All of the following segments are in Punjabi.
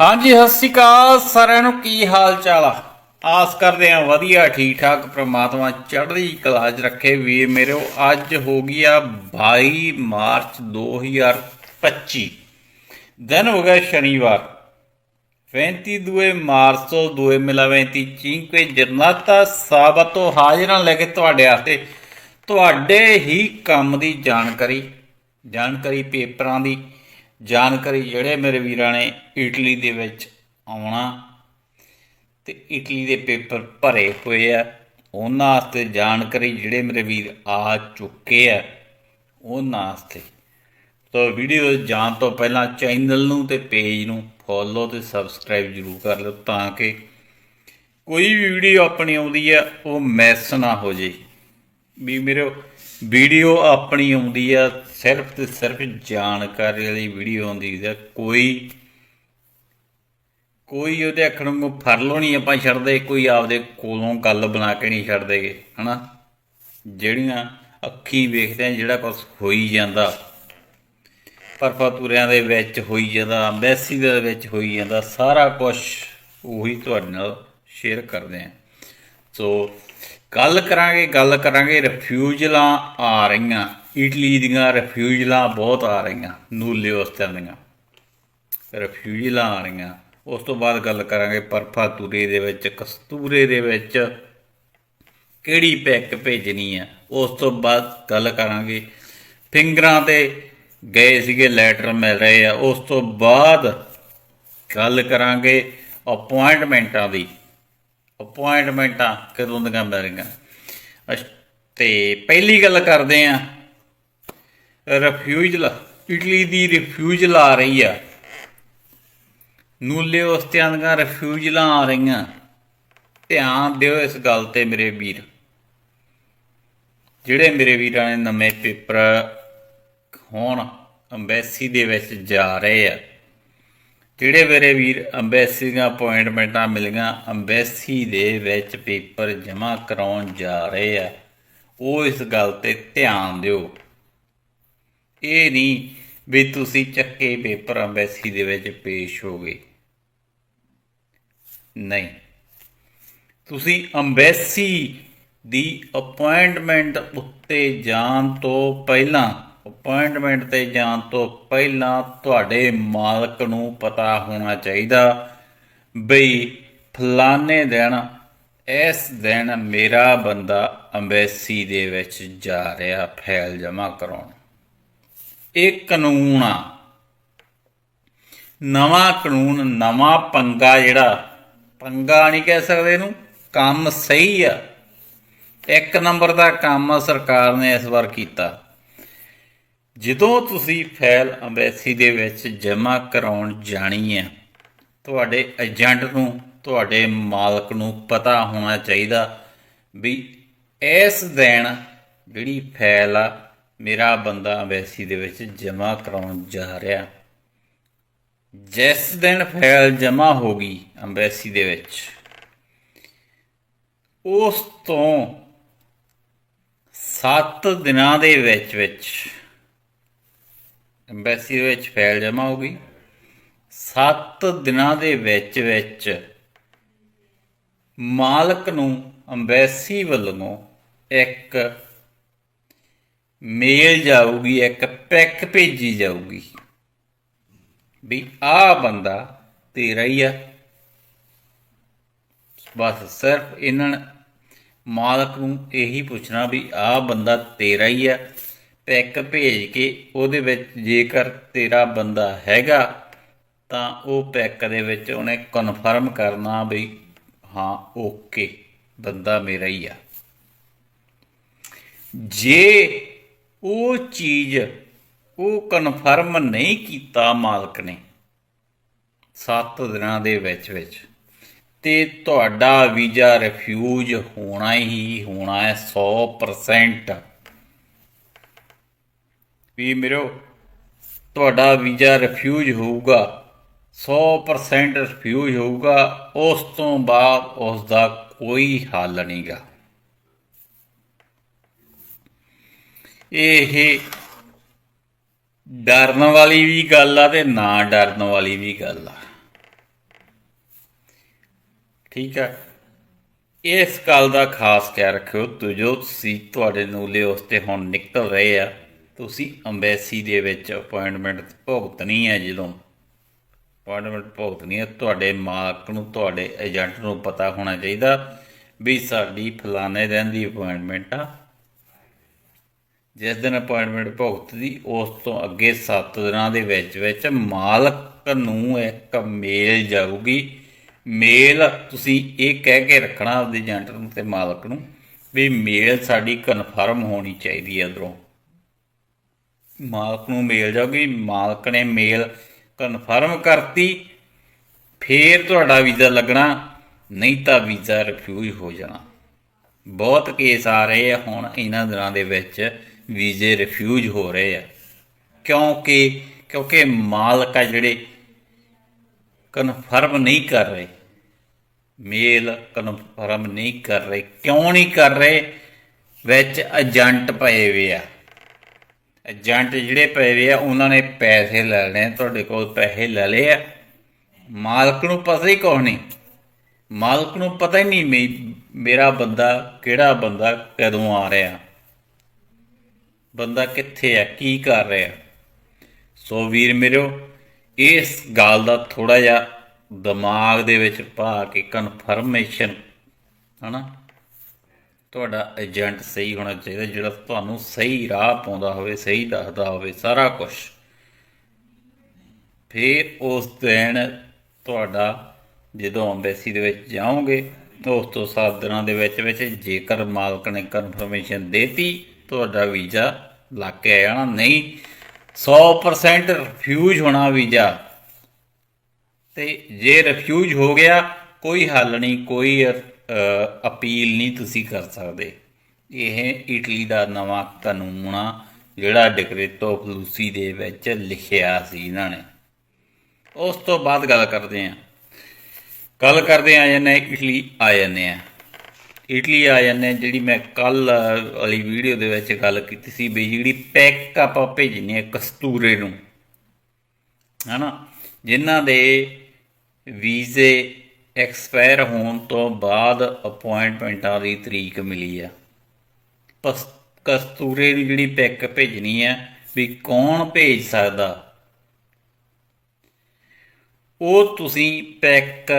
ਹਾਂਜੀ, ਸਤਿ ਸ਼੍ਰੀ ਅਕਾਲ ਸਾਰਿਆਂ ਨੂੰ। ਕੀ ਹਾਲ ਚਾਲ ਆ? ਆਸ ਕਰਦੇ ਆ ਵਧੀਆ ਠੀਕ ਠਾਕ ਪ੍ਰਮਾਤਮਾ ਚੜ੍ਹਦੀ ਕਲਾ 'ਚ ਰੱਖੇ। ਵੀਰ ਮੇਰੇ, ਅੱਜ ਹੋ ਗਈ ਆ 22 ਮਾਰਚ 2025 ਦਿਨ ਹੋ ਗਿਆ ਸ਼ਨੀਵਾਰ। 22 ਦੂਏ ਤੋਂ ਦੂਏ ਮਿਲਾਵੈਂਤੀ ਚਿੰਕੇ ਜਰਨਾਤਾ ਸਾਬਤੋ ਹਾਜ਼ਰਾਂ ਲੈ ਕੇ ਤੁਹਾਡੇ ਵਾਸਤੇ ਤੁਹਾਡੇ ਹੀ ਕੰਮ ਦੀ ਜਾਣਕਾਰੀ ਜਾਣਕਾਰੀ ਪੇਪਰਾਂ ਦੀ ਜਾਣਕਾਰੀ ਜਿਹੜੇ ਮੇਰੇ ਵੀਰਾਂ ਨੇ ਇਟਲੀ ਦੇ ਵਿੱਚ ਆਉਣਾ ਤੇ ਇਟਲੀ ਦੇ ਪੇਪਰ ਭਰੇ ਹੋਏ ਆ, ਉਹਨਾਂ ਵਾਸਤੇ ਜਾਣਕਾਰੀ ਜਿਹੜੇ ਮੇਰੇ ਵੀਰ ਆ ਚੁੱਕੇ ਆ, ਉਹਨਾਂ ਵਾਸਤੇ। ਤਾਂ ਵੀਡੀਓ ਜਾਣ ਤੋਂ ਪਹਿਲਾਂ ਚੈਨਲ ਨੂੰ ਤੇ ਪੇਜ ਨੂੰ ਫੋਲੋ ਤੇ ਸਬਸਕ੍ਰਾਈਬ ਜਰੂਰ ਕਰ ਲਓ ਤਾਂ ਕਿ ਕੋਈ ਵੀ ਵੀਡੀਓ ਆਪਣੀ ਆਉਂਦੀ ਆ, ਉਹ ਮਿਸ ਨਾ ਹੋ ਜੇ ਵੀ ਮੇਰੇ ਵੀਡੀਓ ਆਪਣੀ ਆਉਂਦੀ ਆ ਸਿਰਫ ਤੇ ਸਿਰਫ ਜਾਣਕਾਰੀ ਵਾਲੀ ਵੀਡੀਓ ਆਉਂਦੀ ਹੈ ਕੋਈ ਕੋਈ ਉਹਦੇ ਅੱਖਣ ਨੂੰ ਫਰਲੋ ਨਹੀਂ ਆਪਾਂ ਛੱਡਦੇ, ਕੋਈ ਆਪਦੇ ਕੋਲੋਂ ਗੱਲ ਬਣਾ ਕੇ ਨਹੀਂ ਛੱਡਦੇਗੇ ਹਨਾ? ਜਿਹੜੀਆਂ ਅੱਖੀ ਵੇਖਦੇ ਆ, ਜਿਹੜਾ ਕੁਝ ਹੋਈ ਜਾਂਦਾ, ਪਰਫਤੂਰਿਆਂ ਦੇ ਵਿੱਚ ਹੋਈ ਜਾਂਦਾ ਐਮਬੈਸੀ ਦੇ ਵਿੱਚ ਹੋਈ ਜਾਂਦਾ, ਸਾਰਾ ਕੁਝ ਉਹੀ ਤੁਹਾਡੇ ਨਾਲ ਸ਼ੇਅਰ ਕਰਦੇ ਆ। ਸੋ ਗੱਲ ਕਰਾਂਗੇ ਗੱਲ ਕਰਾਂਗੇ ਰਿਫਿਊਜਲਾਂ ਆ ਰਹੀਆਂ। ਇਟਲੀ ਦੀਆਂ ਰਿਫਿਊਜਲਾਂ ਬਹੁਤ ਆ ਰਹੀਆਂ, ਨੂਲੇ ਉਸਤਰ ਦੀਆਂ। ਰਿਫਿਊਜਲਾਂ ਆ ਰਹੀਆਂ। ਉਸ ਤੋਂ ਬਾਅਦ ਗੱਲ ਕਰਾਂਗੇ ਪਰਫਾਤੂਰੇ ਦੇ ਵਿੱਚ, ਕਸਤੂਰੇ ਦੇ ਵਿੱਚ ਕਿਹੜੀ ਪੈਕ ਭੇਜਣੀ ਆ ਉਸ ਤੋਂ ਬਾਅਦ ਗੱਲ ਕਰਾਂਗੇ ਫਿੰਗਰਾਂ ਤੇ ਗਏ ਸੀਗੇ ਲੈਟਰ ਮਿਲ ਰਹੇ ਆ। ਉਸ ਤੋਂ ਬਾਅਦ ਗੱਲ ਕਰਾਂਗੇ ਅਪਾਇੰਟਮੈਂਟਾਂ ਦੀ। ਅਪਾਇੰਟਮੈਂਟਾਂ ਕਦੋਂ ਦੀਆਂ ਮਿਲ ਰਹੀਆਂ ਅਸ਼- ਤੇ ਪਹਿਲੀ ਗੱਲ ਕਰਦੇ ਆ ਰਿਫਿਊਜਲ ਇਟਲੀ ਦੀ ਰਿਫਿਊਜਲ ਆ ਰਹੀ ਆ। ਨੂਲੇ ਉਸਤਿਆਂ ਦੀਆਂ ਰਿਫਿਊਜਲਾਂ ਆ ਰਹੀਆਂ। ਧਿਆਨ ਦਿਓ ਇਸ ਗੱਲ ਤੇ ਮੇਰੇ ਵੀਰ। ਜਿਹੜੇ ਮੇਰੇ ਵੀਰਾਂ ਨੇ ਨਵੇਂ ਪੇਪਰ ਹੁਣ ਅੰਬੈਸੀ ਦੇ ਵਿੱਚ ਜਾ ਰਹੇ ਆ। ਜਿਹੜੇ ਮੇਰੇ ਵੀਰ ਅੰਬੈਸੀ ਦੀਆਂ ਅਪਾਇੰਟਮੈਂਟਾਂ ਮਿਲੀਆਂ ਅੰਬੈਸੀ ਦੇ ਵਿੱਚ ਪੇਪਰ ਜਮ੍ਹਾਂ ਕਰਾਉਣ ਜਾ ਰਹੇ ਆ। ਉਹ ਇਸ ਗੱਲ ਤੇ ਧਿਆਨ ਦਿਓ। ਇਹ ਨਹੀਂ ਵੀ ਤੁਸੀਂ ਚੱਕੇ ਪੇਪਰ ਅੰਬੈਸੀ ਦੇ ਵਿੱਚ ਪੇਸ਼ ਹੋ ਗਏ। ਨਹੀਂ। ਤੁਸੀਂ ਅੰਬੈਸੀ ਦੀ ਅਪਾਇੰਟਮੈਂਟ ਉੱਤੇ ਜਾਣ ਤੋਂ ਪਹਿਲਾਂ, ਅਪਾਇੰਟਮੈਂਟ ਤੇ ਜਾਣ ਤੋਂ ਪਹਿਲਾਂ ਤੁਹਾਡੇ ਮਾਲਕ ਨੂੰ ਪਤਾ ਹੋਣਾ ਚਾਹੀਦਾ ਬਈ ਫਲਾਣੇ ਦਿਨ, ਇਸ ਦਿਨ ਮੇਰਾ ਬੰਦਾ ਅੰਬੈਸੀ ਦੇ ਵਿੱਚ ਜਾ ਰਿਹਾ ਫਾਈਲ ਜਮ੍ਹਾਂ ਕਰਾਉਣ। ਇਹ ਕਾਨੂੰਨ ਆ। ਨਵਾਂ ਕਾਨੂੰਨ, ਨਵਾਂ ਪੰਗਾ ਜਿਹੜਾ, ਪੰਗਾ ਨਹੀਂ ਕਹਿ ਸਕਦੇ ਇਹਨੂੰ, ਕੰਮ ਸਹੀ ਆ। ਇੱਕ ਨੰਬਰ ਦਾ ਕੰਮ ਸਰਕਾਰ ਨੇ ਇਸ ਵਾਰ ਕੀਤਾ। ਜਦੋਂ ਤੁਸੀਂ ਫਾਈਲ ਅੰਬੈਸੀ ਦੇ ਵਿੱਚ ਜਮ੍ਹਾਂ ਕਰਾਉਣ ਜਾਣੀ ਹੈ ਤੁਹਾਡੇ ਏਜੰਟ ਨੂੰ, ਤੁਹਾਡੇ ਮਾਲਕ ਨੂੰ ਪਤਾ ਹੋਣਾ ਚਾਹੀਦਾ ਵੀ ਇਸ ਦਿਨ ਜਿਹੜੀ ਫਾਈਲ ਆ ਮੇਰਾ ਬੰਦਾ ਅੰਬੈਸੀ ਦੇ ਵਿੱਚ ਜਮਾ ਕਰਾਉਣ ਜਾ ਰਿਹਾ। ਜਿਸ ਦਿਨ ਫਾਈਲ ਜਮਾ ਹੋ ਗਈ ਅੰਬੈਸੀ ਦੇ ਵਿੱਚ, ਉਸ ਤੋਂ 7 ਦਿਨਾਂ ਦੇ ਵਿੱਚ ਵਿੱਚ ਅੰਬੈਸੀ ਦੇ ਵਿੱਚ ਫਾਈਲ ਜਮਾ ਹੋ ਗਈ। 7 ਦਿਨਾਂ ਦੇ ਵਿੱਚ ਵਿੱਚ ਮਾਲਕ ਨੂੰ, ਅੰਬੈਸੀ ਵੱਲੋਂ ਇੱਕ ਮੇਲ ਜਾਊਗੀ, ਇੱਕ ਪੈਕ ਭੇਜੀ ਜਾਊਗੀ। ਵੀ ਆ ਬੰਦਾ ਤੇਰਾ ਹੀ ਆ। ਬਸ ਸਿਰਫ ਇਹਨਾਂ ਨੇ ਮਾਲਕ ਨੂੰ ਇਹੀ ਪੁੱਛਣਾ ਵੀ ਆ ਬੰਦਾ ਤੇਰਾ ਹੀ ਆ। ਪੈਕ ਭੇਜ ਕੇ ਉਹਦੇ ਵਿੱਚ ਜੇਕਰ ਤੇਰਾ ਬੰਦਾ ਹੈਗਾ, ਤਾਂ ਉਹ ਪੈਕ ਦੇ ਵਿੱਚ ਉਹਨੇ ਕਨਫਰਮ ਕਰਨਾ ਵੀ ਹਾਂ ਓਕੇ ਬੰਦਾ ਮੇਰਾ ਹੀ ਆ। ਜੇ ਉਹ ਚੀਜ਼ ਉਹ ਕਨਫਰਮ ਨਹੀਂ ਕੀਤਾ ਮਾਲਕ ਨੇ। 7 ਦਿਨਾਂ ਦੇ ਵਿੱਚ ਵਿੱਚ। ਤੇ ਤੁਹਾਡਾ ਵੀਜ਼ਾ ਰਿਫਿਊਜ ਹੋਣਾ ਹੀ ਹੋਣਾ ਹੈ 100% ਵੀ ਮੇਰੋ, ਤੁਹਾਡਾ ਵੀਜ਼ਾ ਰਿਫਿਊਜ ਹੋਊਗਾ 100% ਰਿਫਿਊਜ ਹੋਊਗਾ, ਉਸ ਤੋਂ ਬਾਅਦ ਉਸ ਦਾ ਕੋਈ ਹੱਲ ਨਹੀਂਗਾ ਇਹ ਡਰਨ ਵਾਲੀ ਵੀ ਗੱਲ ਆ ਤੇ ਨਾ ਡਰਨ ਵਾਲੀ ਵੀ ਗੱਲ ਆ। ਠੀਕ ਆ। ਇਸ ਗੱਲ ਦਾ ਖਾਸ ਖਿਆਲ ਰੱਖਿਓ ਜੋ ਤੁਸੀਂ ਤੁਹਾਡੇ ਨੂਲੇ ਉਸ ਤੇ ਹੁਣ ਨਿਕਲ ਰਹੇ ਆ। ਤੁਸੀਂ ਅੰਬੈਸੀ ਦੇ ਵਿੱਚ ਅਪਾਇੰਟਮੈਂਟ ਭੁਗਤਣੀ ਹੈ ਜਦੋਂ। ਅਪਾਇੰਟਮੈਂਟ ਭੁਗਤਣੀ ਹੈ ਤੁਹਾਡੇ ਮਾਲਕ ਨੂੰ, ਤੁਹਾਡੇ ਏਜੰਟ ਨੂੰ ਪਤਾ ਹੋਣਾ ਚਾਹੀਦਾ ਵੀ ਸਾਡੀ ਫਲਾਣੇ ਦਿਨ ਦੀ ਅਪਾਇੰਟਮੈਂਟ ਆ। ਜਿਸ ਦਿਨ ਅਪਾਇੰਟਮੈਂਟ ਭੁਗਤਦੀ ਉਸ ਤੋਂ ਅੱਗੇ 7 ਦਿਨਾਂ ਦੇ ਵਿੱਚ ਵਿੱਚ ਮਾਲਕ ਨੂੰ ਇੱਕ ਮੇਲ ਜਾਊਗੀ। ਮੇਲ ਤੁਸੀਂ ਇਹ ਕਹਿ ਕੇ ਰੱਖਣਾ ਆਪਦੇ ਏਜੰਟ ਨੂੰ ਤੇ ਮਾਲਕ ਨੂੰ ਵੀ ਮੇਲ ਸਾਡੀ ਕਨਫਰਮ ਹੋਣੀ ਚਾਹੀਦੀ ਹੈ ਅੰਦਰੋਂ। ਮਾਲਕ ਨੂੰ ਮੇਲ ਜਾਊਗੀ, ਮਾਲਕ ਨੇ ਮੇਲ ਕਨਫਰਮ ਕਰਤੀ, ਫੇਰ ਤੁਹਾਡਾ ਵੀਜ਼ਾ ਲੱਗਣਾ, ਨਹੀਂ ਤਾਂ ਵੀਜ਼ਾ ਰਿਫਿਊਜ਼ ਹੋ ਜਾਣਾ। ਬਹੁਤ ਕੇਸ ਆ ਰਹੇ ਆ ਹੁਣ ਇਹਨਾਂ ਦਿਨਾਂ ਦੇ ਵਿੱਚ। ਵੀਜ਼ੇ ਰਿਫਿਊਜ਼ ਹੋ ਰਹੇ ਆ। ਕਿਉਂਕਿ ਕਿਉਂਕਿ ਮਾਲਕ ਆ ਜਿਹੜੇ ਕਨਫਰਮ ਨਹੀਂ ਕਰ ਰਹੇ। ਮੇਲ ਕਨਫਰਮ ਨਹੀਂ ਕਰ ਰਹੇ। ਕਿਉਂ ਨਹੀਂ ਕਰ ਰਹੇ? ਵਿੱਚ ਏਜੰਟ ਪਏ ਵੇ ਆ। ਏਜੰਟ ਜਿਹੜੇ ਪਏ ਵੇ ਆ, ਉਹਨਾਂ ਨੇ ਪੈਸੇ ਲੈ ਲੈਣੇ ਤੁਹਾਡੇ ਕੋਲ ਪੈਸੇ ਲੈ ਲਏ ਆ। ਮਾਲਕ ਨੂੰ ਪਤਾ ਹੀ ਕੁਛ ਨਹੀਂ। ਮਾਲਕ ਨੂੰ ਪਤਾ ਹੀ ਨਹੀਂ ਮੇ- ਮੇਰਾ ਬੰਦਾ ਕਿਹੜਾ ਬੰਦਾ ਕਦੋਂ ਆ ਰਿਹਾ। ਬੰਦਾ ਕਿੱਥੇ ਆ, ਕੀ ਕਰ ਰਿਹਾ? ਸੋ ਵੀਰ ਮੇਰਿਓ ਇਸ ਗੱਲ ਦਾ ਥੋੜਾ ਜਿਹਾ ਦਿਮਾਗ ਦੇ ਵਿੱਚ ਪਾ ਕੇ ਕਨਫਰਮੇਸ਼ਨ ਹਨਾ? ਤੁਹਾਡਾ ਏਜੰਟ ਸਹੀ ਹੋਣਾ ਚਾਹੀਦਾ, ਜਿਹੜਾ ਤੁਹਾਨੂੰ ਸਹੀ ਰਾਹ ਪਾਉਂਦਾ ਹੋਵੇ, ਸਹੀ ਦੱਸਦਾ ਹੋਵੇ ਸਾਰਾ ਕੁਝ ਫਿਰ ਉਸ ਦਿਨ ਤੁਹਾਡਾ ਜਦੋਂ ਅੰਬੈਸੀ ਦੇ ਵਿੱਚ ਜਾਓਗੇ ਉਸ ਤੋਂ 7 ਦਿਨਾਂ ਦੇ ਵਿੱਚ ਵਿੱਚ ਜੇਕਰ ਮਾਲਕ ਨੇ ਕਨਫਰਮੇਸ਼ਨ ਦੇਤੀ ਤੁਹਾਡਾ ਵੀਜ਼ਾ ਲੱਗ ਕੇ ਆ ਨਹੀਂ 100% ਰਿਫਿਊਜ਼ ਹੋਣਾ ਵੀਜ਼ਾ। ਤੇ ਜੇ ਰਿਫਿਊਜ਼ ਹੋ ਗਿਆ, ਕੋਈ ਹੱਲ ਨਹੀਂ, ਕੋਈ ਅਪੀਲ ਨਹੀਂ ਤੁਸੀਂ ਕਰ ਸਕਦੇ। ਇਹ ਇਟਲੀ ਦਾ ਨਵਾਂ ਕਾਨੂੰਨ ਆ, ਜਿਹੜਾ ਡਿਕਰੇਟੋ ਫਲੂਸੀ ਦੇ ਵਿੱਚ ਲਿਖਿਆ ਸੀ ਇਹਨਾਂ ਨੇ। ਉਸ ਤੋਂ ਬਾਅਦ ਗੱਲ ਕਰਦੇ ਹਾਂ। ਗੱਲ ਕਰਦੇ ਆ ਜਾਂਦੇ ਇਟਲੀ ਆ ਜਾਂਦੇ ਆ ਇਟਲੀ ਆ ਜਾਂਦੇ ਜਿਹੜੀ ਮੈਂ ਕੱਲ ਵਾਲੀ ਵੀਡੀਓ ਦੇ ਵਿੱਚ ਗੱਲ ਕੀਤੀ ਸੀ ਵੀ ਜਿਹੜੀ ਪੈਕ ਆਪਾਂ ਭੇਜਣੀ ਹੈ ਕਸਤੂਰੇ ਨੂੰ, ਹਨਾ? ਜਿਨ੍ਹਾਂ ਦੇ ਵੀਜ਼ੇ ਐਕਸਪਾਇਰ ਹੋਣ ਤੋਂ ਬਾਅਦ ਅਪਾਇੰਟਮੈਂਟਾਂ ਦੀ ਤਰੀਕ ਮਿਲੀ ਆ। ਪਸ ਕਸਤੂਰੇ ਦੀ ਜਿਹੜੀ ਪੈਕ ਭੇਜਣੀ ਹੈ ਵੀ ਕੌਣ ਭੇਜ ਸਕਦਾ? ਉਹ ਤੁਸੀਂ ਪੈਕ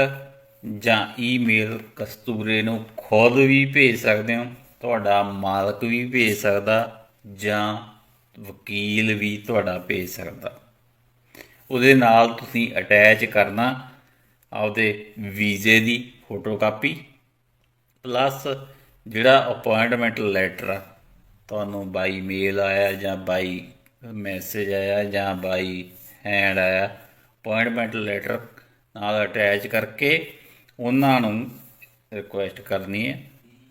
ਜਾਂ ਈਮੇਲ ਕਸਤੂਰੇ ਨੂੰ ਖੁਦ ਵੀ ਭੇਜ ਸਕਦੇ ਹੋ, ਤੁਹਾਡਾ ਮਾਲਕ ਵੀ ਭੇਜ ਸਕਦਾ ਜਾਂ ਵਕੀਲ ਵੀ ਤੁਹਾਡਾ ਭੇਜ ਸਕਦਾ। ਉਹਦੇ ਨਾਲ ਤੁਸੀਂ ਅਟੈਚ ਕਰਨਾ ਆਪਦੇ ਵੀਜ਼ੇ ਦੀ ਫੋਟੋਕਾਪੀ ਪਲੱਸ ਜਿਹੜਾ ਅਪਾਇੰਟਮੈਂਟ ਲੈਟਰ ਆ, ਤੁਹਾਨੂੰ ਬਾਈ ਮੇਲ ਆਇਆ ਜਾਂ ਬਾਈ ਮੈਸੇਜ ਆਇਆ ਜਾਂ ਬਾਈ ਹੈਂਡ ਆਇਆ ਅਪਾਇੰਟਮੈਂਟ ਲੈਟਰ ਨਾਲ ਅਟੈਚ ਕਰਕੇ ਉਹਨਾਂ ਨੂੰ ਰਿਕੁਐਸਟ ਕਰਨੀ ਹੈ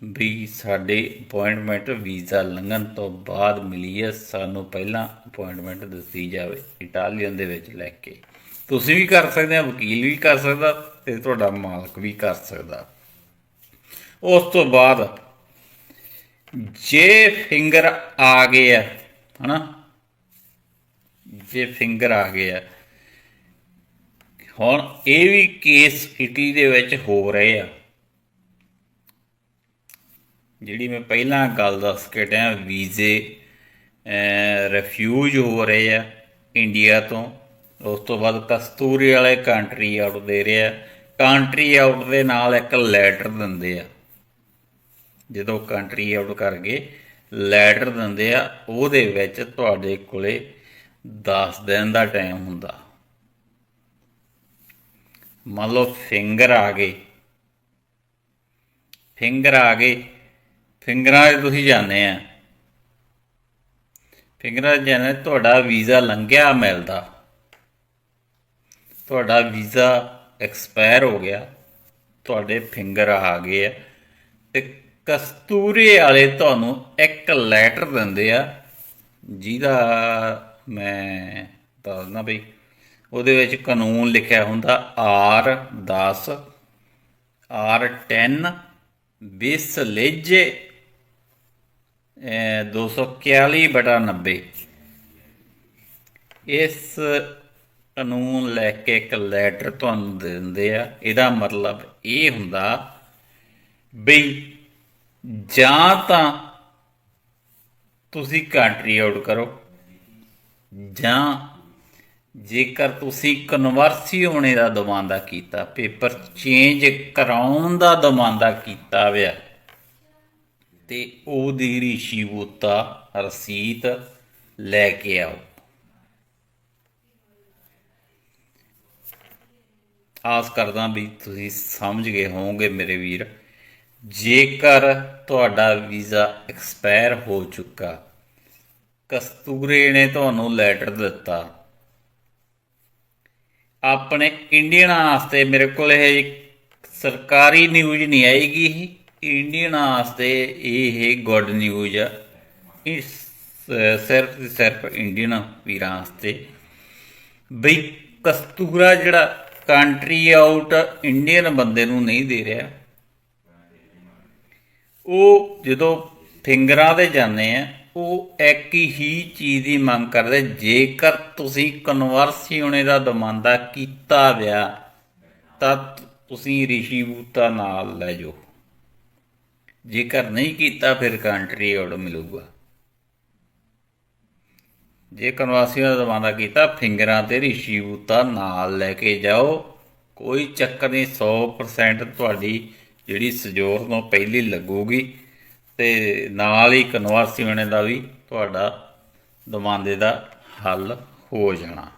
ਵੀ ਸਾਡੇ ਅਪਾਇੰਟਮੈਂਟ ਵੀਜ਼ਾ ਲੰਘਣ ਤੋਂ ਬਾਅਦ ਮਿਲੀ ਹੈ ਸਾਨੂੰ ਪਹਿਲਾਂ ਅਪਾਇੰਟਮੈਂਟ ਦਿੱਤੀ ਜਾਵੇ ਇਟਾਲੀਅਨ ਦੇ ਵਿੱਚ ਲੈ ਕੇ। ਤੁਸੀਂ ਵੀ ਕਰ ਸਕਦੇ ਆ, ਵਕੀਲ ਵੀ ਕਰ ਸਕਦਾ ਤੇ ਤੁਹਾਡਾ ਮਾਲਕ ਵੀ ਕਰ ਸਕਦਾ। ਉਸ ਤੋਂ ਬਾਅਦ ਜੇ ਫਿੰਗਰ ਆ ਗਏ ਆ, ਹਨਾ? ਜੇ ਫਿੰਗਰ ਆ ਗਏ ਆ, ਹੁਣ ਇਹ ਵੀ ਕੇਸ ਇਟਲੀ ਦੇ ਵਿੱਚ ਹੋ ਰਹੇ ਆ। ਜਿਹੜੀ ਮੈਂ ਪਹਿਲਾਂ ਗੱਲ ਦੱਸ ਕੇ ਟਿਆ ਵੀਜ਼ੇ ਰਿਫਿਊਜ ਹੋ ਰਹੇ ਆ ਇੰਡੀਆ ਤੋਂ। ਉਸ ਤੋਂ ਬਾਅਦ ਕਸਤੂਰੀ ਵਾਲੇ ਕੰਟਰੀ ਆਊਟ ਦੇ ਰਹੇ ਆ। ਕੰਟਰੀ ਆਊਟ ਦੇ ਨਾਲ ਇੱਕ ਲੈਟਰ ਦਿੰਦੇ ਆ। ਜਦੋਂ ਕੰਟਰੀ ਆਊਟ ਕਰ ਗਏ ਲੈਟਰ ਦਿੰਦੇ ਆ, ਉਹਦੇ ਵਿੱਚ ਤੁਹਾਡੇ ਕੋਲੇ 10 ਦਿਨ ਦਾ ਟਾਈਮ ਹੁੰਦਾ। ਮੰਨ ਲਓ ਫਿੰਗਰ ਆ ਗਏ। ਫਿੰਗਰ ਆ ਗਏ। ਫਿੰਗਰਾਂ 'ਚ ਤੁਸੀਂ ਜਾਂਦੇ ਆ। ਫਿੰਗਰਾਂ 'ਚ ਜਾਂਦੇ, ਤੁਹਾਡਾ ਵੀਜ਼ਾ ਲੰਘਿਆ ਮਿਲਦਾ ਤੁਹਾਡਾ ਵੀਜ਼ਾ ਐਕਸਪਾਇਰ ਹੋ ਗਿਆ। ਤੁਹਾਡੇ ਫਿੰਗਰ ਆ ਗਏ ਆ। ਤੇ ਕਸਤੂਰੇ ਵਾਲੇ ਤੁਹਾਨੂੰ ਇੱਕ ਲੈਟਰ ਦਿੰਦੇ ਆ, ਜਿਹਦਾ ਮੈਂ ਦੱਸਦਾ ਬਈ, ਉਹਦੇ ਵਿੱਚ ਕਾਨੂੰਨ ਲਿਖਿਆ ਹੁੰਦਾ R10 R10 ਬਿਸ ਲੇਜੇ 241 ਬਟਾ 90 ਇਸ ਕਾਨੂੰਨ ਲੈ ਕੇ ਇੱਕ ਲੈਟਰ ਤੁਹਾਨੂੰ ਦਿੰਦੇ ਆ। ਇਹਦਾ ਮਤਲਬ ਇਹ ਹੁੰਦਾ ਬਈ ਜਾਂ ਤਾਂ ਤੁਸੀਂ ਕੰਟਰੀ ਆਊਟ ਕਰੋ, ਜਾਂ ਜੇਕਰ ਤੁਸੀਂ ਕਨਵਰਸੀ ਹੋਣੇ ਦਾ ਦਮਾਂਦਾ ਕੀਤਾ ਪੇਪਰ ਚੇਂਜ ਕਰਾਉਣ ਦਾ ਦਮਾਂਦਾ ਕੀਤਾ ਵਿਆ ਤੇ ਉਹਦੀ ਰਿਸ਼ੀਵਤਾ ਰਸੀਦ ਲੈ ਕੇ ਆਓ। ਆਸ ਕਰਦਾ ਵੀ ਤੁਸੀਂ ਸਮਝ ਗਏ ਹੋਵੋਗੇ ਮੇਰੇ ਵੀਰ, ਜੇਕਰ ਤੁਹਾਡਾ ਵੀਜ਼ਾ ਐਕਸਪਾਇਰ ਹੋ ਚੁੱਕਾ, ਕਸਤੂਰੇ ਨੇ ਤੁਹਾਨੂੰ ਲੈਟਰ ਦਿੱਤਾ। ਆਪਣੇ ਇੰਡੀਅਨ ਵਾਸਤੇ ਮੇਰੇ ਕੋਲ ਇਹ ਸਰਕਾਰੀ ਨਿਊਜ਼ ਨਹੀਂ ਆਏਗੀ। ਇੰਡੀਅਨਾਂ ਵਾਸਤੇ ਇਹ ਗੁੱਡ ਨਿਊਜ਼ ਆ। ਇਸ ਸਿਰਫ ਸਿਰਫ ਇੰਡੀਅਨ ਵੀਰਾਂ ਵਾਸਤੇ। ਬਈ, ਕਸਤੂਰਾ ਜਿਹੜਾ ਕੰਟਰੀ ਆਊਟ ਇੰਡੀਅਨ ਬੰਦੇ ਨੂੰ ਨਹੀਂ ਦੇ ਰਿਹਾ। ਉਹ ਜਦੋਂ ਫਿੰਗਰਾਂ ਦੇ ਜਾਂਦੇ ਆ, ਉਹ ਇੱਕ ਹੀ ਚੀਜ਼ ਦੀ ਮੰਗ ਕਰਦੇ, ਜੇਕਰ ਤੁਸੀਂ ਕਨਵਰਸੀ ਹੋਣੇ ਦਾ ਦਮਾਂਦਾ ਕੀਤਾ ਵਿਆ ਤਾਂ ਤੁਸੀਂ ਰਿਸ਼ੀ ਬੂਤਾ ਨਾਲ ਲੈ ਜਾਓ। ਜੇਕਰ ਨਹੀਂ ਕੀਤਾ, ਫਿਰ ਕੰਟਰੀ ਆਊਟ ਮਿਲੂਗਾ। ਜੇ ਕਨਵਾਸੀਆਂ ਦਾ ਦਮਾਂਦਾ ਕੀਤਾ, ਫਿੰਗਰਾਂ ਤੇ ਰਿਸ਼ੀ ਬੂਤਾ ਨਾਲ ਲੈ ਕੇ ਜਾਓ। ਕੋਈ ਚੱਕਰ ਨਹੀਂ 100% ਤੁਹਾਡੀ ਜਿਹੜੀ ਸਜੋਰ ਤੋਂ ਪਹਿਲੀ ਲੱਗੂਗੀ ਤੇ ਨਾਲ ਹੀ ਕਨਵਾਸੀ ਹੋਣੇ ਦਾ ਵੀ ਤੁਹਾਡਾ ਦਮਾਂਦੇ ਦਾ ਹੱਲ ਹੋ ਜਾਣਾ।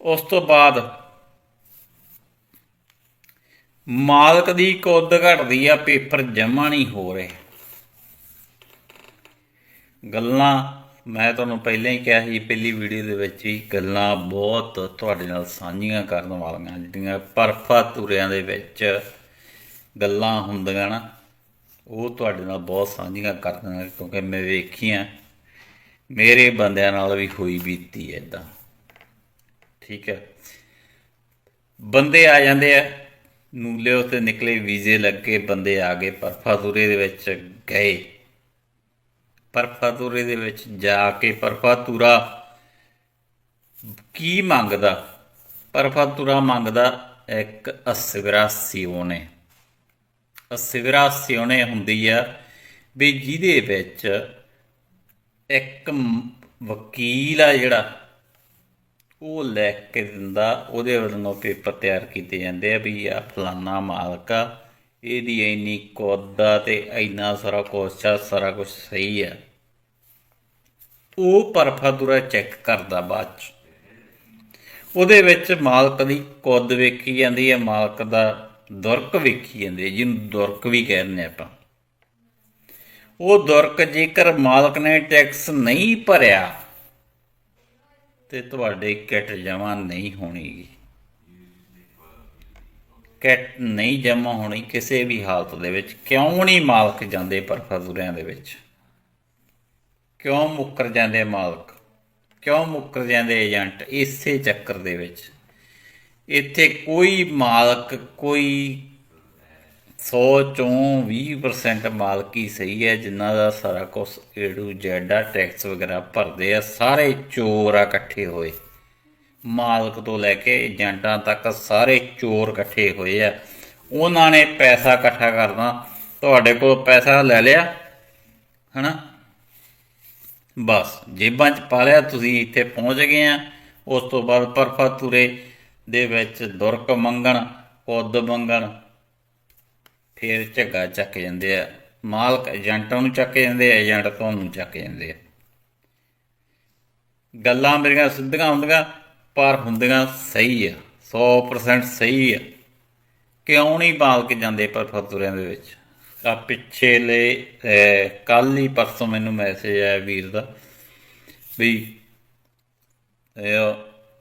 ਉਸ ਤੋਂ ਬਾਅਦ ਮਾਲਕ ਦੀ ਕੁੱਦ ਘਟਦੀ ਆ, ਪੇਪਰ ਜਮਾ ਨਹੀਂ ਹੋ ਰਹੇ। ਗੱਲਾਂ, ਮੈਂ ਤੁਹਾਨੂੰ ਪਹਿਲਾਂ ਹੀ ਕਿਹਾ ਸੀ, ਪਹਿਲੀ ਵੀਡੀਓ ਦੇ ਵਿੱਚ ਵੀ ਗੱਲਾਂ ਬਹੁਤ ਤੁਹਾਡੇ ਨਾਲ ਸਾਂਝੀਆਂ ਕਰਨ ਵਾਲੀਆਂ ਜਿਹੜੀਆਂ ਪਰਫਾ ਤੁਰਿਆਂ ਦੇ ਵਿੱਚ ਗੱਲਾਂ ਹੁੰਦੀਆਂ ਨਾ, ਉਹ ਤੁਹਾਡੇ ਨਾਲ ਬਹੁਤ ਸਾਂਝੀਆਂ ਕਰਦੀਆਂ ਕਿਉਂਕਿ ਮੈਂ ਵੇਖੀਆਂ, ਮੇਰੇ ਬੰਦਿਆਂ ਨਾਲ ਵੀ ਹੋਈ ਬੀਤੀ ਐਦਾਂ ਠੀਕ ਹੈ। ਬੰਦੇ ਆ ਜਾਂਦੇ ਆ ਨੂਲੇ ਉਤੇ ਨਿਕਲੇ ਵੀਜ਼ੇ ਲੱਗੇ ਬੰਦੇ ਆ ਗਏ, ਪਰਫਾਤੂਰੇ ਦੇ ਵਿੱਚ ਗਏ। ਪਰਫਾਤੂਰੇ ਦੇ ਵਿੱਚ ਜਾ ਕੇ ਪਰਫਾਤੂਰਾ ਕੀ ਮੰਗਦਾ? ਪਰਫਾਤੂਰਾ ਮੰਗਦਾ ਇੱਕ ਅਸਵਰਾ ਸਿਓਨੇ ਅਸਵਰਾ ਸਿਓਨੇ ਹੁੰਦੀ ਆ ਵੀ ਜਿਹਦੇ ਵਿੱਚ ਇੱਕ ਵਕੀਲ ਆ ਜਿਹੜਾ ਉਹ ਲੈ ਕੇ ਦਿੰਦਾ, ਉਹਦੇ ਵੱਲੋਂ ਪੇਪਰ ਤਿਆਰ ਕੀਤੇ ਜਾਂਦੇ ਆ ਵੀ ਆ ਫਲਾਨਾ ਮਾਲਕ ਆ, ਇਹਦੀ ਇੰਨੀ ਕੋਦਾ ਤੇ ਇੰਨਾ ਸਾਰਾ ਕੁਛ ਆ, ਸਾਰਾ ਕੁਝ ਸਹੀ ਆ। ਉਹ ਪਰਫਾਦੁਰਾ ਚੈੱਕ ਕਰਦਾ ਬਾਅਦ ਚ। ਉਹਦੇ ਵਿੱਚ ਮਾਲਕ ਦੀ ਕੁੱਦ ਵੇਖੀ ਜਾਂਦੀ ਹੈ ਮਾਲਕ ਦਾ ਦੁਰਕ ਵੇਖੀ ਜਾਂਦੀ ਹੈ ਜਿਹਨੂੰ ਦੁਰਕ ਵੀ ਕਹਿੰਦੇ ਆਪਾਂ। ਉਹ ਦੁਰਕ ਜੇਕਰ ਮਾਲਕ ਨੇ ਟੈਕਸ ਨਹੀਂ ਭਰਿਆ ਤੇ ਤੁਹਾਡੇ ਕਿੱਟ ਜਮਾ ਨਹੀਂ ਹੋਣੀ ਕਿੱਟ ਨਹੀਂ ਜਮਾ ਹੋਣੀ ਕਿਸੇ ਵੀ ਹਾਲਤ ਦੇ ਵਿੱਚ। ਕਿਉਂ ਨਹੀਂ ਮਾਲਕ ਜਾਂਦੇ ਪਰਫਜ਼ੂਰਿਆਂ ਦੇ ਵਿੱਚ? ਕਿਉਂ ਮੁੱਕਰ ਜਾਂਦੇ ਮਾਲਕ? ਕਿਉਂ ਮੁੱਕਰ ਜਾਂਦੇ ਏਜੰਟ ਇਸੇ ਚੱਕਰ ਦੇ ਵਿੱਚ? ਇੱਥੇ ਕੋਈ ਮਾਲਕ, ਕੋਈ 100 ਚੋਂ 20% ਮਾਲਕੀ ਸਹੀ ਹੈ, ਜਿਨ੍ਹਾਂ ਦਾ ਸਾਰਾ ਕੁਝ ਏ ਟੂ ਜ਼ੈਡ ਆ ਟੈਕਸ ਵਗੈਰਾ ਭਰਦੇ ਆ, ਸਾਰੇ ਚੋਰ ਆ ਇਕੱਠੇ ਹੋਏ। ਮਾਲਕ ਤੋਂ ਲੈ ਕੇ ਏਜੰਟਾਂ ਤੱਕ ਸਾਰੇ ਚੋਰ ਇਕੱਠੇ ਹੋਏ ਆ। ਉਹਨਾਂ ਨੇ ਪੈਸਾ ਇਕੱਠਾ ਕਰਨਾ। ਤੁਹਾਡੇ ਕੋਲ ਪੈਸਾ ਲੈ ਲਿਆ, ਹਨਾ? ਬਸ, ਜੇਬਾਂ 'ਚ ਪਾ ਲਿਆ, ਤੁਸੀਂ ਇੱਥੇ ਪਹੁੰਚ ਗਏ ਆ। ਉਸ ਤੋਂ ਬਾਅਦ ਪਰਫਾਤੂਰੇ ਦੇ ਵਿੱਚ ਦੁਰਕ ਮੰਗਣ, ਕੁੱਦ ਮੰਗਣ ਫਿਰ ਝੱਗਾ ਚੱਕ ਜਾਂਦੇ ਆ। ਮਾਲਕ ਏਜੰਟਾਂ ਨੂੰ ਚੱਕ ਜਾਂਦੇ ਆ, ਏਜੰਟ ਤੁਹਾਨੂੰ ਚੱਕ ਜਾਂਦੇ ਆ। ਗੱਲਾਂ ਮੇਰੀਆਂ ਸਿੱਧੀਆਂ ਹੁੰਦੀਆਂ, ਪਰ ਹੁੰਦੀਆਂ ਸਹੀ ਆ 100% ਸਹੀ ਆ। ਕਿਉਂ ਨਹੀਂ ਮਾਲਕ ਜਾਂਦੇ ਪਰਫਾਤੂਰਿਆਂ ਦੇ ਵਿੱਚ? ਆ ਪਿੱਛੇ ਲੈ ਕੱਲ ਹੀ ਪਰਸੋਂ ਮੈਨੂੰ ਮੈਸੇਜ ਆਇਆ ਵੀਰ ਦਾ ਵੀ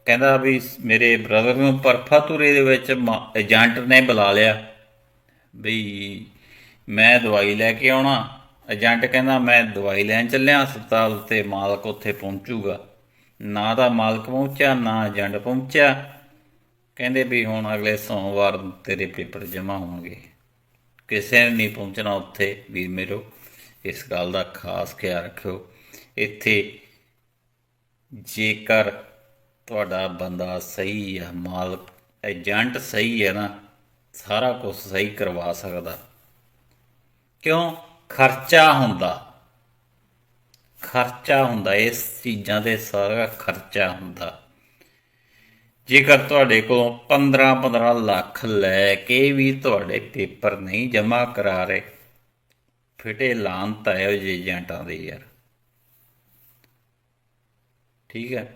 ਕਹਿੰਦਾ ਵੀ ਮੇਰੇ ਬ੍ਰਦਰ ਨੂੰ ਪਰਫਾ ਤੁਰੇ ਦੇ ਵਿੱਚ ਏਜੰਟ ਨੇ ਬੁਲਾ ਲਿਆ। ਬਈ ਮੈਂ ਦਵਾਈ ਲੈ ਕੇ ਆਉਣਾ। ਏਜੰਟ ਕਹਿੰਦਾ, ਮੈਂ ਦਵਾਈ ਲੈਣ ਚੱਲਿਆ, ਹਸਪਤਾਲ ਤੇ ਮਾਲਕ ਉੱਥੇ ਪਹੁੰਚੂਗਾ। ਨਾ ਤਾਂ ਮਾਲਕ ਪਹੁੰਚਿਆ, ਨਾ ਏਜੰਟ ਪਹੁੰਚਿਆ। ਕਹਿੰਦੇ ਵੀ ਹੁਣ ਅਗਲੇ ਸੋਮਵਾਰ ਤੇਰੇ ਪੇਪਰ ਜਮ੍ਹਾਂ ਹੋਣਗੇ। ਕਿਸੇ ਨੇ ਨਹੀਂ ਪਹੁੰਚਣਾ ਉੱਥੇ। ਵੀ ਮੇਰੋ, ਇਸ ਗੱਲ ਦਾ ਖਾਸ ਖਿਆਲ ਰੱਖਿਓ। ਇੱਥੇ ਜੇਕਰ ਤੁਹਾਡਾ ਬੰਦਾ ਸਹੀ ਆ, ਮਾਲਕ, ਏਜੰਟ ਸਹੀ ਹੈ ਨਾ ਸਾਰਾ ਕੁਝ ਸਹੀ ਕਰਵਾ ਸਕਦਾ। ਕਿਉਂ? ਖਰਚਾ ਹੁੰਦਾ। ਖਰਚਾ ਹੁੰਦਾ, ਇਸ ਚੀਜ਼ਾਂ ਦੇ ਸਾਰਾ ਖਰਚਾ ਹੁੰਦਾ। ਜੇਕਰ ਤੁਹਾਡੇ ਕੋਲ 15-15 ਲੱਖ ਲੈ ਕੇ ਵੀ ਤੁਹਾਡੇ ਪੇਪਰ ਨਹੀਂ ਜਮ੍ਹਾਂ ਕਰਾ ਰਹੇ, ਫਿਟੇ ਲਾਂਤ ਆਇਓ ਜੇ ਏਜੰਟਾਂ ਦੇ ਯਾਰ। ਠੀਕ ਹੈ?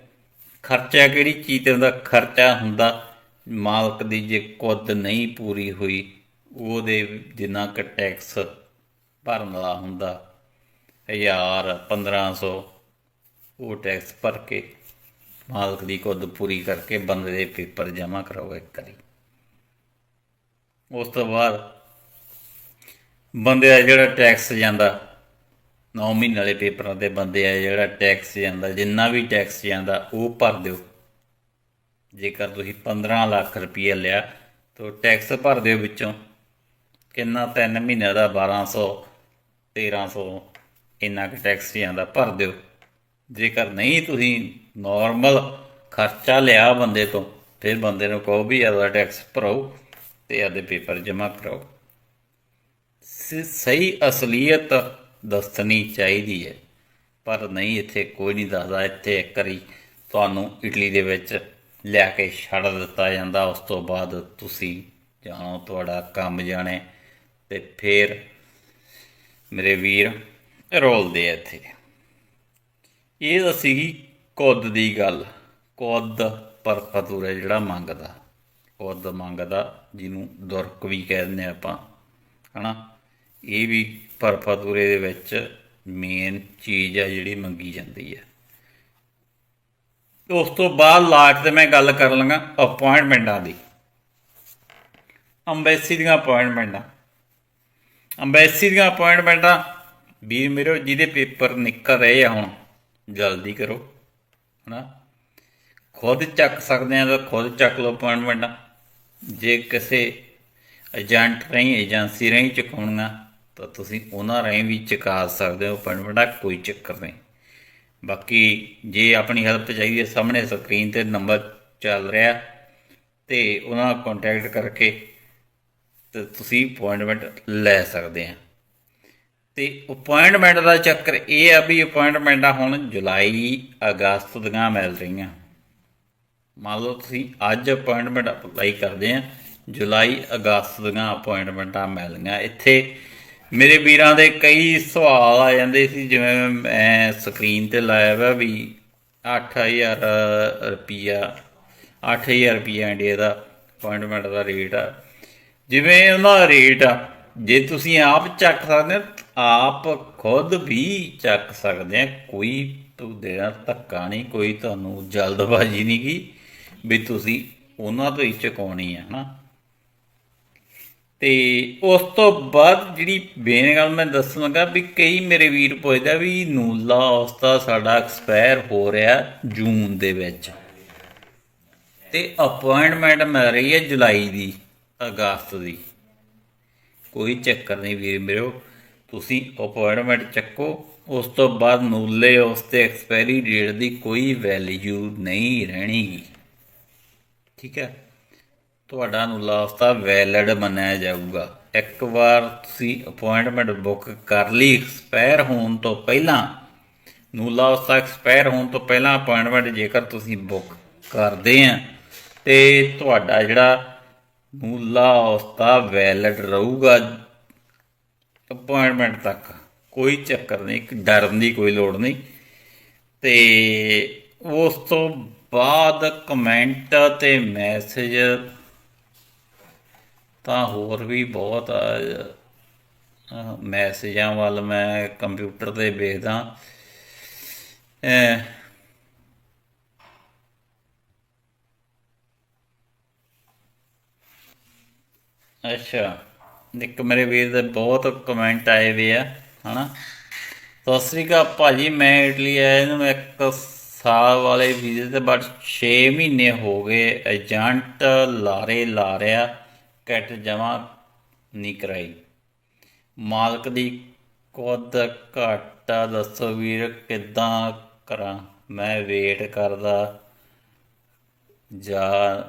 ਖਰਚਾ ਕਿਹੜੀ ਚੀਜ਼ ਤੇ ਹੁੰਦਾ? ਖਰਚਾ ਹੁੰਦਾ ਮਾਲਕ ਦੀ ਜੇ ਕੁੱਦ ਨਹੀਂ ਪੂਰੀ ਹੋਈ, ਉਹਦੇ ਜਿੰਨਾ ਕ ਟੈਕਸ ਭਰਨ ਵਾਲਾ ਹੁੰਦਾ 1000 1500 ਉਹ ਟੈਕਸ ਭਰ ਕੇ ਮਾਲਕ ਦੀ ਕੁੱਦ ਪੂਰੀ ਕਰਕੇ ਬੰਦੇ ਦੇ ਪੇਪਰ ਜਮ੍ਹਾਂ ਕਰਾਓ ਇੱਕ ਵਾਰੀ। ਉਸ ਤੋਂ ਬਾਅਦ ਬੰਦੇ ਦਾ ਜਿਹੜਾ ਟੈਕਸ ਜਾਂਦਾ 9 ਮਹੀਨੇ ਵਾਲੇ ਪੇਪਰਾਂ ਤੇ ਬੰਦੇ ਆ ਜਿਹੜਾ ਟੈਕਸ ਜਾਂਦਾ, ਜਿੰਨਾ ਵੀ ਟੈਕਸ ਜਾਂਦਾ, ਉਹ ਭਰ ਦਿਓ। ਜੇਕਰ ਤੁਸੀਂ 15 ਲੱਖ ਰੁਪਏ ਲਿਆ, ਤਾਂ ਟੈਕਸ ਭਰ ਦਿਓ ਵਿੱਚੋਂ। ਕਿੰਨਾ? 3 ਮਹੀਨੇ ਦਾ 1200 1300 ਇੰਨਾ ਕੁ ਟੈਕਸ ਜਾਂਦਾ ਭਰ ਦਿਓ। ਜੇਕਰ ਨਹੀਂ ਤੁਸੀਂ ਨਾਰਮਲ ਖਰਚਾ ਲਿਆ ਬੰਦੇ ਤੋਂ, ਫਿਰ ਬੰਦੇ ਨੂੰ ਕਹੋ ਵੀ ਇਹਦਾ ਟੈਕਸ ਭਰੋ ਤੇ ਇਹਦੇ ਪੇਪਰ ਜਮ੍ਹਾਂ ਕਰਾਓ। ਸ- ਸਹੀ ਅਸਲੀਅਤ ਦੱਸਣੀ ਚਾਹੀਦੀ ਹੈ। ਪਰ ਨਹੀਂ, ਇੱਥੇ ਕੋਈ ਨਹੀਂ ਦੱਸਦਾ। ਇੱਥੇ ਇੱਕ ਵਾਰੀ ਤੁਹਾਨੂੰ ਇਟਲੀ ਦੇ ਵਿੱਚ ਲਿਆ ਕੇ ਛੱਡ ਦਿੱਤਾ ਜਾਂਦਾ, ਉਸ ਤੋਂ ਬਾਅਦ ਤੁਸੀਂ ਜਾਣੋ ਤੁਹਾਡਾ ਕੰਮ ਜਾਣੇ ਤੇ ਫਿਰ ਮੇਰੇ ਵੀਰ ਰੋਲਦੇ ਆ ਇੱਥੇ। ਇਹ ਤਾਂ ਸੀਗੀ ਕੁੱਦ ਦੀ ਗੱਲ। ਕੁੱਦ ਪਰ ਫਤੂਰ ਜਿਹੜਾ ਮੰਗਦਾ। ਕੁੱਦ ਮੰਗਦਾ ਜਿਹਨੂੰ ਦੁਰਕ ਵੀ ਕਹਿੰਦੇ ਆਪਾਂ, ਹਨਾ? ਇਹ ਵੀ ਪਰ ਫਤੂਰੇ ਦੇ ਵਿੱਚ ਮੇਨ ਚੀਜ਼ ਆ ਜਿਹੜੀ ਮੰਗੀ ਜਾਂਦੀ ਹੈ। ਉਸ ਤੋਂ ਬਾਅਦ ਲਾਸਟ ਤੇ ਮੈਂ ਗੱਲ ਕਰ ਲਾਂਗਾ ਅਪਾਇੰਟਮੈਂਟਾਂ ਦੀ। ਅੰਬੈਸੀ ਦੀਆਂ ਅਪਾਇੰਟਮੈਂਟਾਂ ਅੰਬੈਸੀ ਦੀਆਂ ਅਪਾਇੰਟਮੈਂਟਾਂ ਵੀਰ ਮੇਰੇ, ਜਿਹਦੇ ਪੇਪਰ ਨਿਕਲ ਰਹੇ ਆ ਹੁਣ, ਜਲਦੀ ਕਰੋ, ਹਨਾ? ਖੁਦ ਚੱਕ ਸਕਦੇ ਆ ਤਾਂ ਖੁਦ ਚੱਕ ਲਓ ਅਪਾਇੰਟਮੈਂਟਾਂ ਜੇ ਕਿਸੇ ਏਜੰਟ ਰਾਹੀਂ ਏਜੰਸੀ ਰਾਹੀਂ ਚੁਕਾਉਣੀਆਂ, ਤਾਂ ਤੁਸੀਂ ਉਹਨਾਂ ਰਾਹੀਂ ਵੀ ਚੁਕਾ ਸਕਦੇ ਹੋ ਅਪਾਇੰਟਮੈਂਟਾਂ ਕੋਈ ਚੱਕਰ ਨਹੀਂ। ਬਾਕੀ ਜੇ ਆਪਣੀ ਹੈਲਪ ਚਾਹੀਦੀ ਹੈ, ਸਾਹਮਣੇ ਸਕਰੀਨ ਤੇ ਨੰਬਰ ਚੱਲ ਰਿਹਾ ਤੇ ਉਹਨਾਂ ਨਾਲ ਕੰਟੈਕਟ ਕਰਕੇ ਤੇ ਤੁਸੀਂ ਅਪਾਇੰਟਮੈਂਟ ਲੈ ਸਕਦੇ ਆ। ਤੇ ਅਪਾਇੰਟਮੈਂਟ ਦਾ ਚੱਕਰ ਇਹ ਆ ਵੀ ਅਪਾਇੰਟਮੈਂਟਾਂ ਹੁਣ ਜੁਲਾਈ ਅਗਸਤ ਦੀਆਂ ਮਿਲ ਰਹੀਆਂ। ਮੰਨ ਲਓ ਤੁਸੀਂ ਅੱਜ ਅਪਾਇੰਟਮੈਂਟ ਅਪਲਾਈ ਕਰਦੇ ਆ, ਜੁਲਾਈ ਅਗਸਤ ਦੀਆਂ ਅਪਾਇੰਟਮੈਂਟਾਂ ਮਿਲਣੀਆਂ। ਇੱਥੇ ਮੇਰੇ ਵੀਰਾਂ ਦੇ ਕਈ ਸਵਾਲ ਆ ਜਾਂਦੇ ਸੀ, ਜਿਵੇਂ ਮੈਂ ਸਕਰੀਨ ਤੇ ਲਾਇਆ ਵਾ ਵੀ 8000 ਰੁਪਿਆ 8000 ਰੁਪਿਆ ਇੰਡੀਆ ਦਾ ਅਪਾਇੰਟਮੈਂਟ ਦਾ ਰੇਟ ਆ। ਜਿਵੇਂ ਉਹਨਾਂ ਦਾ ਰੇਟ ਆ, ਜੇ ਤੁਸੀਂ ਆਪ ਚੱਕ ਸਕਦੇ ਆਪ ਖੁਦ ਵੀ ਚੱਕ ਸਕਦੇ ਆ, ਕੋਈ ਤੁਹਾਡੇ ਨਾਲ ਧੱਕਾ ਨਹੀਂ, ਕੋਈ ਤੁਹਾਨੂੰ ਜਲਦਬਾਜ਼ੀ ਨਹੀਂ ਕੀ ਵੀ ਤੁਸੀਂ ਉਹਨਾਂ ਤੋਂ ਹੀ ਚੁਕਾਉਣੀ ਆ, ਹਨਾ? ਤੇ ਉਸ ਤੋਂ ਬਾਅਦ ਜਿਹੜੀ ਮੇਨ ਗੱਲ ਮੈਂ ਦੱਸਣ ਲੱਗਾ ਵੀ ਕਈ ਮੇਰੇ ਵੀਰ ਪੁੱਛਦਾ ਵੀ ਨੂਲਾ ਉਸਤਾ ਸਾਡਾ ਐਕਸਪਾਇਰ ਹੋ ਰਿਹਾ ਜੂਨ ਦੇ ਵਿੱਚ। ਤੇ ਅਪਾਇੰਟਮੈਂਟ ਮਿਲ ਰਹੀ ਹੈ ਜੁਲਾਈ ਦੀ, ਅਗਸਤ ਦੀ। ਕੋਈ ਚੱਕਰ ਨਹੀਂ ਵੀਰ ਮੇਰੋ ਤੁਸੀਂ ਅਪਾਇੰਟਮੈਂਟ ਚੱਕੋ, ਉਸ ਤੋਂ ਬਾਅਦ ਨੂਲੇ ਉਸ ਤੇ ਐਕਸਪਾਇਰੀ ਡੇਟ ਦੀ ਕੋਈ ਵੈਲਿਊ ਨਹੀਂ ਰਹਿਣੀਗੀ। ਠੀਕ ਹੈ? ਤੁਹਾਡਾ ਨੂਲਾ ਉਸਤਾ ਵੈਲਿਡ ਮੰਨਿਆ ਜਾਊਗਾ। ਇੱਕ ਵਾਰ ਤੁਸੀਂ ਅਪਾਇੰਟਮੈਂਟ ਬੁੱਕ ਕਰ ਲਈ ਐਕਸਪਾਇਰ ਹੋਣ ਤੋਂ ਪਹਿਲਾਂ ਨੂਲਾ ਉਸਤਾ ਐਕਸਪਾਇਰ ਹੋਣ ਤੋਂ ਪਹਿਲਾਂ ਅਪਾਇੰਟਮੈਂਟ ਜੇਕਰ ਤੁਸੀਂ ਬੁੱਕ ਕਰਦੇ ਆ, ਤੇ ਤੁਹਾਡਾ ਜਿਹੜਾ ਨੂਲਾ ਉਸਤਾ ਵੈਲਿਡ ਰਹੂਗਾ ਅਪਾਇੰਟਮੈਂਟ ਤੱਕ, ਕੋਈ ਚੱਕਰ ਨਹੀਂ, ਇੱਕ ਡਰਨ ਦੀ ਕੋਈ ਲੋੜ ਨਹੀਂ। ਤੇ ਉਸ ਤੋਂ ਬਾਅਦ ਕਮੈਂਟ ਤੇ ਮੈਸੇਜ ਤਾਂ ਹੋਰ ਵੀ ਬਹੁਤ ਮੈਸੇਜਾਂ ਵੱਲ ਮੈਂ ਕੰਪਿਊਟਰ ਤੇ ਵੇਖਦਾ। ਅੱਛਾ। ਇੱਕ ਮੇਰੇ ਵੀਰ ਦੇ ਬਹੁਤ ਕਮੈਂਟ ਆਏ ਵੇ ਆ, ਹਨਾ। ਸਤਿ ਸ੍ਰੀ ਅਕਾਲ ਭਾਜੀ, ਮੈਂ ਇਟਲੀ ਆਇਆ ਇਹਨੂੰ ਇੱਕ ਸਾਲ ਵਾਲੇ ਵੀਜ਼ੇ ਤੇ ਬਟ 6 ਮਹੀਨੇ ਹੋ ਗਏ ਏਜੰਟ ਲਾਰੇ ਲਾ ਰਿਹਾ। ਕਿਟ ਜਮ੍ਹਾਂ ਨਹੀਂ ਕਰਾਈ। ਮਾਲਕ ਦੀ ਕੁੱਦ ਘਾਟਾ ਦੱਸੋ ਵੀਰ, ਕਿੱਦਾਂ ਕਰਾਂ? ਮੈਂ ਵੇਟ ਕਰਦਾ ਜਾਂ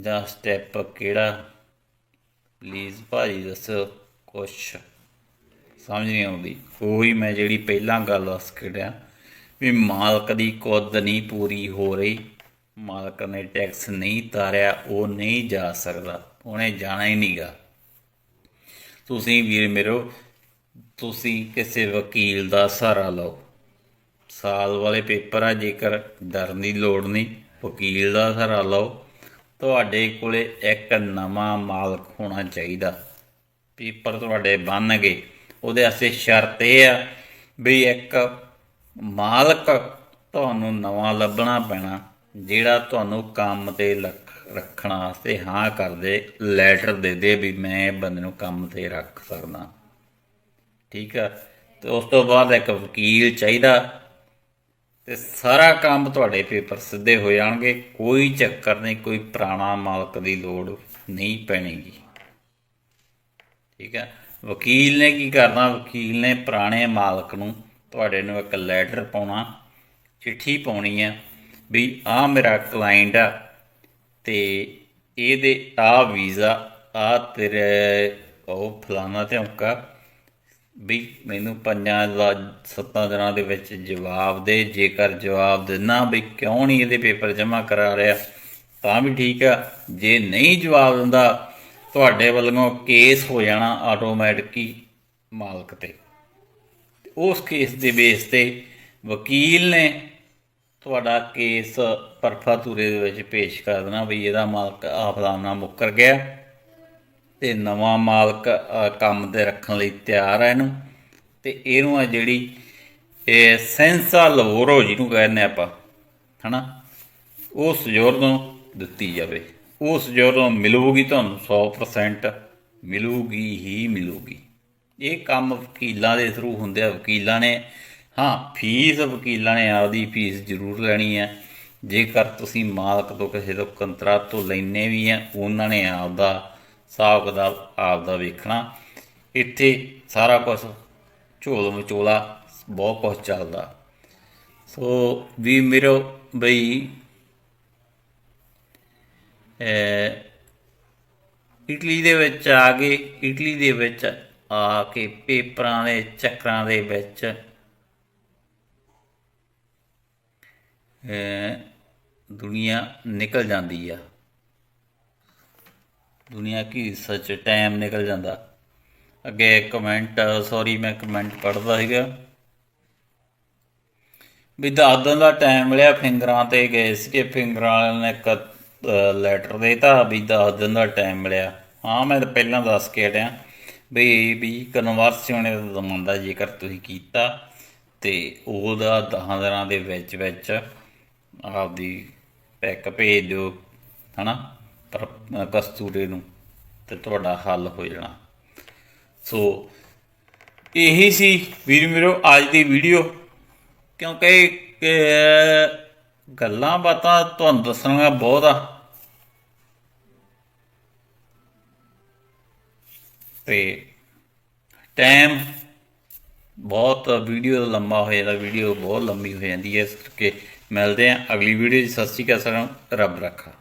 ਜਾਂ ਸਟੈਪ ਕਿਹੜਾ? ਪਲੀਜ਼ ਭਾਜੀ, ਦੱਸੋ ਕੁਛ। ਸਮਝ ਨਹੀਂ ਆਉਂਦੀ। ਉਹੀ ਮੈਂ ਜਿਹੜੀ ਪਹਿਲਾਂ ਗੱਲ ਦੱਸ ਕੇ ਵੀ ਮਾਲਕ ਦੀ ਕੁੱਦ ਨਹੀਂ ਪੂਰੀ ਹੋ ਰਹੀ। ਮਾਲਕ ਨੇ ਟੈਕਸ ਨਹੀਂ ਤਾਰਿਆ, ਉਹ ਨਹੀਂ ਜਾ ਸਕਦਾ। ਉਹਨੇ ਜਾਣਾ ਹੀ ਨਹੀਂਗਾ। ਤੁਸੀਂ ਵੀਰ ਮੇਰੋ, ਤੁਸੀਂ ਕਿਸੇ ਵਕੀਲ ਦਾ ਸਹਾਰਾ ਲਓ। ਸਾਲ ਵਾਲੇ ਪੇਪਰ ਆ, ਜੇਕਰ ਡਰਨ ਦੀ ਲੋੜ ਨਹੀਂ, ਵਕੀਲ ਦਾ ਸਹਾਰਾ ਲਓ। ਤੁਹਾਡੇ ਕੋਲੇ ਇੱਕ ਨਵਾਂ ਮਾਲਕ ਹੋਣਾ ਚਾਹੀਦਾ। ਪੇਪਰ ਤੁਹਾਡੇ ਬਣ ਗਏ ਉਹਦੇ ਵਾਸਤੇ ਸ਼ਰਤ ਇਹ ਆ ਵੀ ਇੱਕ ਮਾਲਕ ਤੁਹਾਨੂੰ ਨਵਾਂ ਲੱਭਣਾ ਪੈਣਾ। ਜਿਹੜਾ ਤੁਹਾਨੂੰ ਕੰਮ ਤੇ ਲੱਖ- ਰੱਖਣ ਵਾਸਤੇ ਹਾਂ ਕਰਦੇ ਲੈਟਰ ਦੇ ਦੇ ਵੀ ਮੈਂ ਇਹ ਬੰਦੇ ਨੂੰ ਕੰਮ ਤੇ ਰੱਖ ਸਕਦਾ। ਠੀਕ ਆ? ਤੇ ਉਸ ਤੋਂ ਬਾਅਦ ਇੱਕ ਵਕੀਲ ਚਾਹੀਦਾ ਤੇ ਸਾਰਾ ਕੰਮ ਤੁਹਾਡੇ ਪੇਪਰ ਸਿੱਧੇ ਹੋ ਜਾਣਗੇ, ਕੋਈ ਚੱਕਰ ਨਹੀਂ, ਕੋਈ ਪੁਰਾਣਾ ਮਾਲਕ ਦੀ ਲੋੜ ਨਹੀਂ ਪੈਣੀਗੀ। ਠੀਕ ਹੈ ਵਕੀਲ ਨੇ ਕੀ ਕਰਨਾ? ਵਕੀਲ ਨੇ ਪੁਰਾਣੇ ਮਾਲਕ ਨੂੰ ਤੁਹਾਡੇ ਨੂੰ ਇੱਕ ਲੈਟਰ ਪਾਉਣਾ, ਚਿੱਠੀ ਪਾਉਣੀ ਹੈ ਵੀ ਆ ਮੇਰਾ ਕਲਾਇੰਟ ਆ ਤੇ ਇਹਦੇ ਆ ਵੀਜ਼ਾ ਆ ਤੇਰੇ, ਉਹ ਫਲਾਣਾ ਤੇ ਔਕਾ ਵੀ ਮੈਨੂੰ ਪੰਜਾਂ ਦਾ ਸੱਤਾਂ ਦਿਨਾਂ ਦੇ ਵਿੱਚ ਜਵਾਬ ਦੇ, ਜੇਕਰ ਜਵਾਬ ਦੇਣਾ ਵੀ ਕਿਉਂ ਨਹੀਂ ਇਹਦੇ ਪੇਪਰ ਜਮ੍ਹਾਂ ਕਰਾ ਰਿਹਾ, ਤਾਂ ਵੀ ਠੀਕ ਆ। ਜੇ ਨਹੀਂ ਜਵਾਬ ਦਿੰਦਾ, ਤੁਹਾਡੇ ਵੱਲੋਂ ਕੇਸ ਹੋ ਜਾਣਾ ਆਟੋਮੈਟਿਕ ਮਾਲਕ ਤੇ। ਤੇ ਉਸ ਕੇਸ ਦੇ ਬੇਸ ਤੇ ਵਕੀਲ ਨੇ ਤੁਹਾਡਾ ਕੇਸ ਪਰਫਾ ਧੂਰੇ ਦੇ ਵਿੱਚ ਪੇਸ਼ ਕਰ ਦੇਣਾ ਵੀ ਇਹਦਾ ਮਾਲਕ ਆ ਮੁੱਕਰ ਗਿਆ ਤੇ ਨਵਾਂ ਮਾਲਕ ਕੰਮ ਤੇ ਰੱਖਣ ਲਈ ਤਿਆਰ ਹੈ ਇਹਨੂੰ। ਤੇ ਇਹਨੂੰ ਆ ਜਿਹੜੀ, ਇਹ ਸੈਂਸਾ ਲਵੋਰੋ ਜਿਹਨੂੰ ਕਹਿੰਦੇ ਆਪਾਂ, ਹਨਾ? ਉਹ ਸਜੋਰਦੋਂ ਦਿੱਤੀ ਜਾਵੇ। ਉਹ ਸਜੋਰਦੋਂ ਮਿਲੂਗੀ ਤੁਹਾਨੂੰ 100% ਮਿਲੂਗੀ ਹੀ ਮਿਲੂਗੀ। ਇਹ ਕੰਮ ਵਕੀਲਾਂ ਦੇ ਥਰੂ ਹੁੰਦੇ ਆ, ਵਕੀਲਾਂ ਨੇ ਹਾਂ, ਫੀਸ ਵਕੀਲਾਂ ਨੇ ਆਪਦੀ ਫੀਸ ਜ਼ਰੂਰ ਲੈਣੀ ਹੈ। ਜੇਕਰ ਤੁਸੀਂ ਮਾਲਕ ਤੋਂ ਕਿਸੇ ਤੋਂ ਕੰਤਰਾਤ ਤੋਂ ਲੈਨੇ ਵੀ ਆ ਉਹਨਾਂ ਨੇ ਆਪਦਾ ਹਿਸਾਬ ਕਿਤਾਬ ਆਪਦਾ ਵੇਖਣਾ। ਇੱਥੇ ਸਾਰਾ ਕੁਝ ਝੋਲ ਮਚੋਲਾ, ਬਹੁਤ ਕੁਝ ਚੱਲਦਾ। ਸੋ ਵੀ ਮੇਰੋ ਬਈ ਇਟਲੀ ਦੇ ਵਿੱਚ ਆ ਕੇ, ਇਟਲੀ ਦੇ ਵਿੱਚ ਆ ਕੇ ਪੇਪਰਾਂ ਦੇ, ਚੱਕਰਾਂ ਦੇ ਵਿੱਚ ਦੁਨੀਆ ਨਿਕਲ ਜਾਂਦੀ ਆ। ਦੁਨੀਆ ਕੀ ਸੱਚ ਟਾਈਮ ਨਿਕਲ ਜਾਂਦਾ। ਅੱਗੇ ਕਮੈਂਟ ਸੌਰੀ ਮੈਂ ਕਮੈਂਟ ਪੜ੍ਹਦਾ ਸੀਗਾ। ਵੀ ਦਸ ਦਿਨ ਦਾ ਟਾਈਮ ਮਿਲਿਆ, ਫਿੰਗਰਾਂ ਤੇ ਗਏ ਸੀਗੇ। ਫਿੰਗਰਾਂ ਵਾਲਿਆਂ ਨੇ ਇੱਕ ਲੈਟਰ ਦੇਤਾ ਵੀ ਦਸ ਦਿਨ ਦਾ ਟਾਈਮ ਮਿਲਿਆ। ਹਾਂ, ਮੈਂ ਤਾਂ ਪਹਿਲਾਂ ਦੱਸ ਕੇ ਹਟਿਆ। ਵੀ ਵੀ ਕਨਵਰਸ ਹੋਣੇ ਦਾ ਜੇਕਰ ਤੁਸੀਂ ਕੀਤਾ ਤੇ ਉਹਦਾ 10 ਦਿਨਾਂ ਦੇ ਵਿੱਚ ਵਿੱਚ ਆਪਦੀ ਪੈਕ ਭੇਜ ਦਿਓ, ਹਨਾ? ਪਰ ਕਸਤੂਰੇ ਨੂੰ ਤੇ ਤੁਹਾਡਾ ਹੱਲ ਹੋ ਜਾਣਾ। ਸੋ ਇਹੀ ਸੀ ਵੀਰ ਮੇਰੋ ਅੱਜ ਦੀ ਵੀਡੀਓ। ਕਿਉਂਕਿ ਗੱਲਾਂ ਬਾਤਾਂ ਤੁਹਾਨੂੰ ਦੱਸਣੀਆਂ ਬਹੁਤ ਆ। ਤੇ ਟਾਈਮ ਬਹੁਤ ਵੀਡੀਓ ਲੰਮਾ ਹੋ ਜਾਂਦਾ ਵੀਡੀਓ ਬਹੁਤ ਲੰਮੀ ਹੋ ਜਾਂਦੀ ਹੈ ਇਸ ਕਰਕੇ। ਮਿਲਦੇ ਹਾਂ ਅਗਲੀ ਵੀਡੀਓ 'ਚ। ਸਤਿ ਸ਼੍ਰੀ ਅਕਾਲ ਸਾਰਿਆਂ ਨੂੰ। ਰੱਬ ਰੱਖਾ।